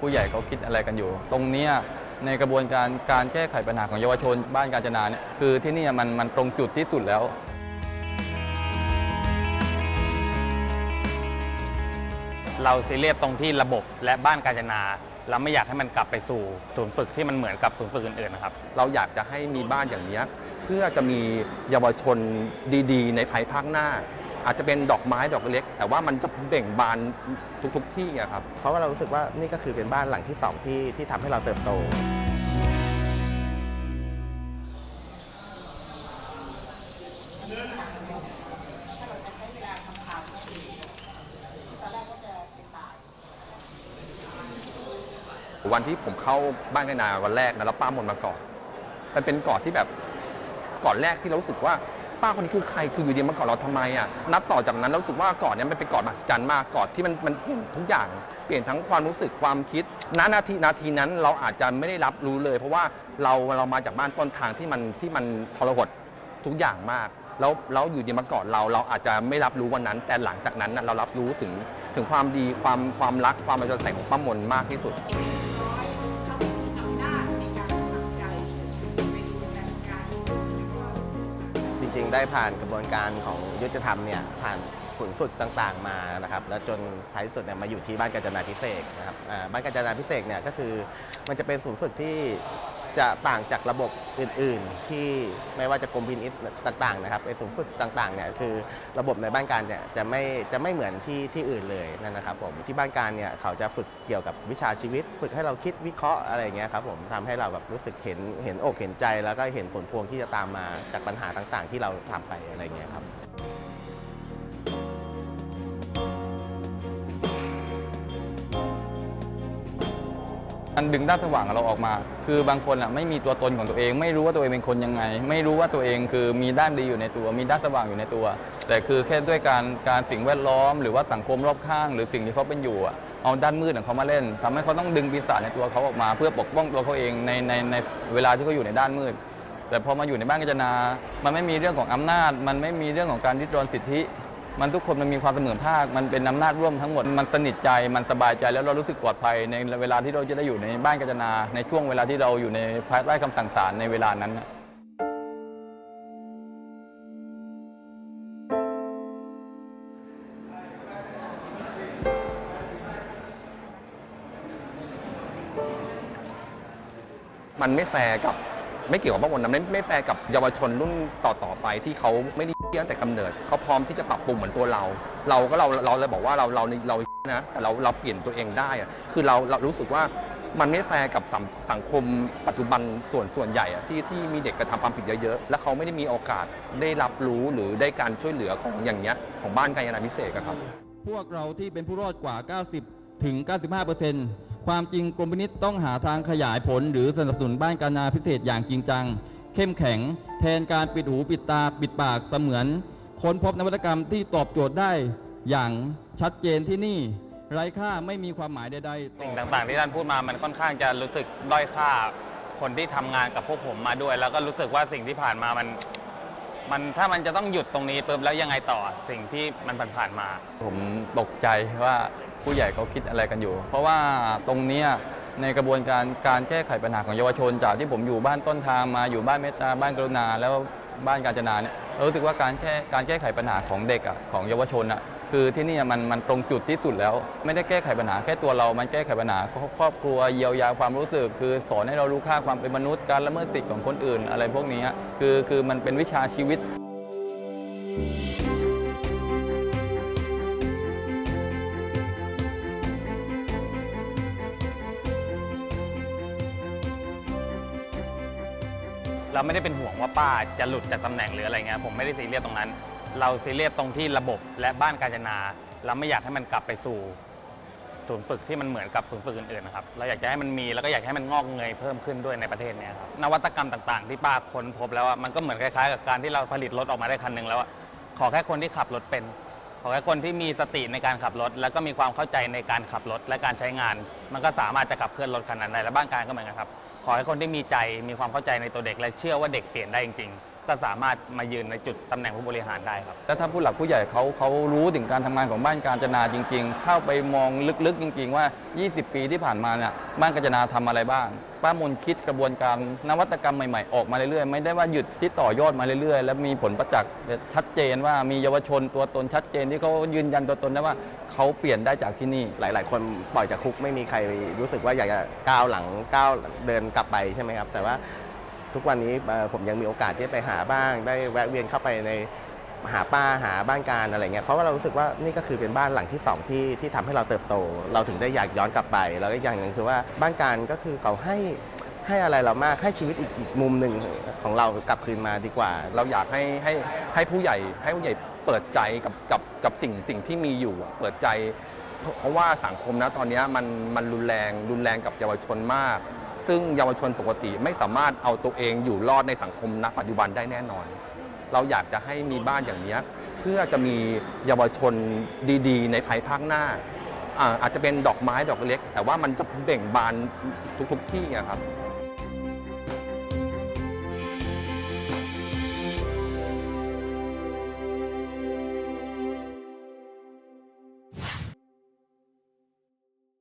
ผู้ใหญ่เขาคิดอะไรกันอยู่ ตรงเนี้ยในกระบวนการการแก้ไขปัญหาของเยาวชน บ้านกาญจนาเนี่ยคือที่เนี่ยมันมันตรงจุดที่สุดแล้วเราซีเรียสตรงที่ระบบและบ้านการจนา เราไม่อยากให้มันกลับไปสู่ศูนย์ฝึกที่มันเหมือนกับศูนย์ฝึกอื่นๆนะครับ เราอยากจะให้มีบ้านอย่างเนี้ยเพื่อจะมีเยาวชนดี ๆ ในภายภาคหน้า อาจจะเป็นดอกไม้ดอกเล็ก แต่ว่ามันจะเบ่งบานทุกๆที่อะครับ เพราะว่าเรารู้สึกว่านี่ก็คือเป็นบ้านหลังที่สองที่ที่ทำให้เราเติบโต วันที่ผมเข้าบ้านกนาวันแรกนะแล้วป้ามนมากอดมันเป็นกอดที่แบบกอดแรกที่เรารู้สึกว่า ป้าคนนี้คือใครคืออยู่ดีมากอดเราทำไมอะนับต่อจากนั้นเรารู้สึกว่ากอดเนี้ยมันเป็นกอดมหัศจรรย์มากกอดที่มันมันเปลี่ยนทุกอย่างเปลี่ยนทั้งความรู้สึกความคิดณนาทีนาทีนั้นเราอาจจะไม่ได้รับรู้เลย เพราะว่าเราเรามาจากบ้านต้นทางที่มันที่มันทรหดทุกอย่างมาก แล้วแล้วอยู่ดีมากอดเราเราอาจจะไม่รับรู้วันนั้น แต่หลังจากนั้นน่ะเรารับรู้ถึงถึงความดีความความรักความประเสริฐของป้ามนมากที่สุด จริงๆได้ผ่านกระบวนการของยุติธรรมเนี่ยผ่านฝึกฝึกต่างๆมานะครับ แล้วจนท้ายที่สุดเนี่ยมาอยู่ที่บ้านกาญจนาพิเศษกนะครับอ่าบ้านกาญจนาพิเศษกเนี่ยก็คือมันจะเป็นศูนย์ฝึกที่ จะต่างจากระบบอื่น ๆ ที่ไม่ว่าจะกรมพินิษต่างๆนะครับไอ้ศูนย์ฝึกต่างๆเนี่ยคือระบบในบ้านการเนี่ยจะไม่จะไม่เหมือนที่ที่อื่นเลยนั่นนะครับผมที่บ้านการเนี่ยเขาจะฝึกเกี่ยวกับวิชาชีวิต ฝึกให้เราคิดวิเคราะห์อะไรเงี้ยครับผมทำให้เราแบบรู้สึกเห็นเห็นอกเห็นใจ แล้วก็เห็นผลพวงที่จะตามมาจากปัญหาต่างๆ ที่เราทำไปอะไรเงี้ยครับ มันดึงด้านสว่างของเราออกมา คือบางคนอะไม่มีตัวตนของตัวเอง ไม่รู้ว่าตัวเองเป็นคนยังไง ไม่รู้ว่าตัวเองคือมีด้านดีอยู่ในตัว มีด้านสว่างอยู่ในตัว แต่คือแค่ด้วยการการสิ่งแวดล้อม หรือว่าสังคมรอบข้าง หรือสิ่งที่เขาเป็นอยู่อะเอาด้านมืดของเขามาเล่นทำให้เขาต้องดึงปีศาจในตัวเขาออกมา เพื่อปกป้องตัวเขาเองในในในเวลาที่เขาอยู่ในด้านมืดแต่พอมาอยู่ในบ้านกัญจนา มันไม่มีเรื่องของอำนาจ มันไม่มีเรื่องของการริดรอนสิทธิ มันทุกคนมันมีความเสมอภาค มันเป็นอำนาจร่วมทั้งหมด มันสนิทใจ มันสบายใจแล้วเรารู้สึกปลอดภัยในเวลาที่เราจะได้อยู่ในบ้านกัญจนา ในช่วงเวลาที่เราอยู่ในภายใต้คำสั่งศาลในเวลานั้นมันไม่แฟร์กับไม่เกี่ยวกับป้ามนนะไม่ไม่แฟร์กับเยาวชนรุ่นต่อๆไปที่เขาไม่ได้ เที่ยงแต่กำเนิดเขาพร้อมที่จะปรับปรุงเหมือนตัวเรา เราก็เราเราเลยบอกว่าเราเราเรานะแต่เราเราเปลี่ยนตัวเองได้อะคือเราเรารู้สึกว่ามันไม่แฟร์กับสังสงคมปัจจุบันส่วนส่วนใหญ่อะที่ที่มีเด็กกระทำความผิดเยอะๆ แล้วเขาไม่ได้มีโอกาสได้รับรู้หรือได้การช่วยเหลือของอย่างเงี้ยของบ้านกายนาพิเศษครับ พวกเราที่เป็นผู้รอดกว่า 90 ถึง 95ความจริงกรมพินิษต้องหาทางขยายผล หรือสนับสนุนบ้านการนาพิเศษอย่างจริงจัง เข้มแข็ง แทนการปิดหูปิดตาปิดปากเสมือน ค้นพบนวัตกรรมที่ตอบโจทย์ได้อย่างชัดเจนที่นี่ไร้ค่าไม่มีความหมายใดๆต่อสิ่งต่างๆ ที่ท่านพูดมามันค่อนข้างจะรู้สึกด้อยค่าคนที่ทำงานกับพวกผมมาด้วย แล้วก็รู้สึกว่าสิ่งที่ผ่านมามันมันถ้ามันจะต้องหยุดตรงนี้ปุ๊บแล้วยังไงต่อสิ่งที่มันผ่านๆมา ผมตกใจว่าผู้ใหญ่เขาคิดอะไรกันอยู่ เพราะว่าตรงเนี้ย ในกระบวนการการแก้ไขปัญหาของเยาวชน จากที่ผมอยู่บ้านต้นทางมาอยู่บ้านเมตตาบ้านกรุณา แล้วบ้านกาญจนาเนี่ยเรารู้สึกว่าการแก้การแก้ไขปัญหาของเด็กอะของเยาวชนอะคือที่นี่มันมันตรงจุดที่สุดแล้ว ไม่ได้แก้ไขปัญหาแค่ตัวเรา มันแก้ไขปัญหาครอบครัวเยียวยาความรู้สึก คือสอนให้เรารู้ค่าความเป็นมนุษย์การละเมิดสิทธิ์ของคนอื่น อะไรพวกนี้คือคือมันเป็นวิชาชีวิต เราไม่ได้เป็นห่วงว่าป้าจะหลุดจากตำแหน่งหรืออะไรเงี้ยผมไม่ได้ซีเรียสตรงนั้น เราซีเรียสตรงที่ระบบและบ้านการจนา เราไม่อยากให้มันกลับไปสู่ศูนย์ฝึกที่มันเหมือนกับศูนย์ฝึกอื่นๆนะครับเราอยากจะให้มันมีแล้วก็อยากให้มันงอกเงยเพิ่มขึ้นด้วยในประเทศเนี้ยครับนวัตกรรมต่างๆ ที่ป้าค้นพบแล้วอะมันก็เหมือนคล้ายๆ กับการที่เราผลิตรถออกมาได้คันหนึ่งแล้วอะขอแค่คนที่ขับรถเป็น ขอแค่คนที่มีสติในการขับรถ แล้วก็มีความเข้าใจในการขับรถและการใช้งาน มันก็สามารถจะขับเคลื่อนรถคันนั้นได้และบ้านการก็เหมือนกันครับ ขอให้คนที่มีใจมีความเข้าใจในตัวเด็กและเชื่อว่าเด็กเปลี่ยนได้จริง ก็สามารถมายืนในจุดตำแหน่งผู้บริหารได้ครับ แล้วถ้าผู้หลักผู้ใหญ่เขาเขารู้ถึงการทำงานของบ้านการจนาจริง ๆ เข้าไปมองลึกๆจริง ๆ ว่า 20 ปีที่ผ่านมาเนี่ยบ้านการจนาทำอะไรบ้าง ป้ามนคิดกระบวนการนวัตกรรมใหม่ๆ ออกมาเรื่อยๆ ไม่ได้ว่าหยุดที่ต่อยอดมาเรื่อยๆ แล้วมีผลประจักษ์ชัดเจนว่ามีเยาวชนตัวตนชัดเจนที่เขายืนยันตัวตนได้ว่าเขาเปลี่ยนได้จากที่นี่ หลาย ๆ คนปล่อยจากคุกไม่มีใครรู้สึกว่าอยากจะก้าวหลังก้าวเดินกลับไปใช่ไหมครับ แต่ว่า ทุกวันนี้ผมยังมีโอกาสที่ไปหาบ้าง ได้แวะเวียนเข้าไปในหาป้าหาบ้านการอะไรเงี้ยเพราะว่าเรารู้สึกว่านี่ก็คือเป็นบ้านหลังที่สองที่ที่ทำให้เราเติบโต เราถึงได้อยากย้อนกลับไป แล้วก็อย่างหนึ่งคือว่าบ้านการก็คือเขาให้ให้อะไรเรามากให้ชีวิตอีกอีกมุมหนึ่งของเรากลับคืนมาดีกว่า เราอยากให้ให้ให้ผู้ใหญ่ให้ผู้ใหญ่เปิดใจกับกับกับสิ่งสิ่งที่มีอยู่อะเปิดใจ เพราะเพราะว่าสังคมนะตอนเนี้ยมันมันรุนแรงรุนแรงกับเยาวชนมาก ซึ่งเยาวชนปกติไม่สามารถเอาตัวเองอยู่รอดในสังคมณปัจจุบันได้แน่นอน เราอยากจะให้มีบ้านอย่างนี้เพื่อจะมีเยาวชนดีๆ ในภายภาคหน้า อาจจะเป็นดอกไม้ดอกเล็ก แต่ว่ามันจะเบ่งบานทุกๆที่อะครับ